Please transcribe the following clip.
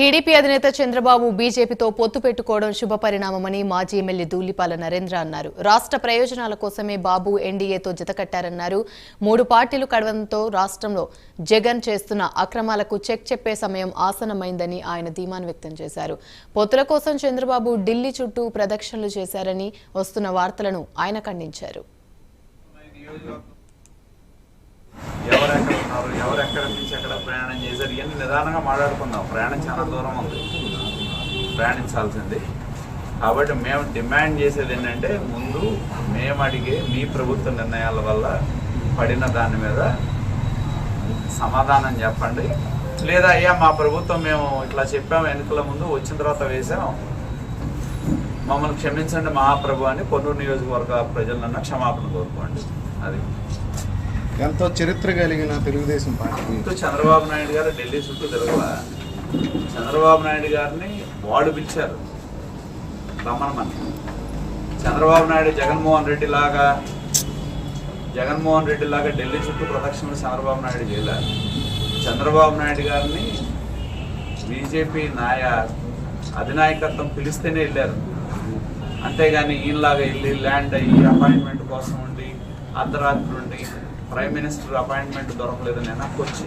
TDP అధినేత చంద్రబాబు బీజేపీతో పొత్తు పెట్టుకోవడం శుభపరిణామమని మాజీ ఎమ్మెల్యే దూలిపాల నరేంద్ర అన్నారు. రాష్ట్ర ప్రయోజనాల కోసమే బాబు ఎన్డీఏతో జతకట్టారన్నారు మూడు పార్టీలు కడవడంతో రాష్ట్రంలో జగన్ చేస్తున్న అక్రమాలకు చెక్ చెప్పే సమయం ఆసనమైందని ఆయన ధీమాను వ్యక్తం చేశారు. పొత్తుల కోసం చంద్రబాబు ఢిల్లీ చుట్టూ ప్రదక్షిణలు చేశారని వస్తున్న వార్తలను ఆయన ఖండించారు. ఎవరెక్కడ ఉన్నారు ఎవరెక్కడ నుంచి ఎక్కడ ప్రయాణం చేశారు ఇవన్నీ నిదానంగా మాట్లాడుకుందాం. ప్రయాణం చాలా దూరం ఉంది. ప్రయాణించాల్సింది. కాబట్టి మేము డిమాండ్ చేసేది ఏంటంటే ముందు మేము అడిగే మీ ప్రభుత్వ నిర్ణయాల వల్ల పడిన దాని మీద సమాధానం చెప్పండి. లేదా అయ్యా మా ప్రభుత్వం మేము ఇట్లా చెప్పాము ఎన్నికల ముందు వచ్చిన తర్వాత వేసాం. మమ్మల్ని క్షమించండి మహాప్రభు అని కొన్నూరు నియోజకవర్గ ప్రజలను క్షమాపణ కోరుకోండి. అది ఎంతో చరిత్ర కలిగిన తెలుగుదేశం పార్టీ. చంద్రబాబు నాయుడు గారు ఢిల్లీ చుట్టూ తిరగల చంద్రబాబు నాయుడు గారిని వాడు పిలిచారు. రమ్మనమని చంద్రబాబు నాయుడు జగన్మోహన్ రెడ్డి లాగా జగన్మోహన్ రెడ్డి లాగా ఢిల్లీ చుట్టూ ప్రదక్షిణలు చంద్రబాబు నాయుడు చేయలేదు చంద్రబాబు నాయుడు గారిని బీజేపీ నాయ అధినాయకత్వం పిలిస్తేనే వెళ్ళారు. అంతేగాని ఈయనలాగా వెళ్ళి ల్యాండ్ అయ్యి అపాయింట్మెంట్ కోసం ఉండి అర్ధరాత్రి ఉండి ప్రైమ్ మినిస్టర్ అపాయింట్మెంట్ దొరకలేదని వెనక్కి వచ్చి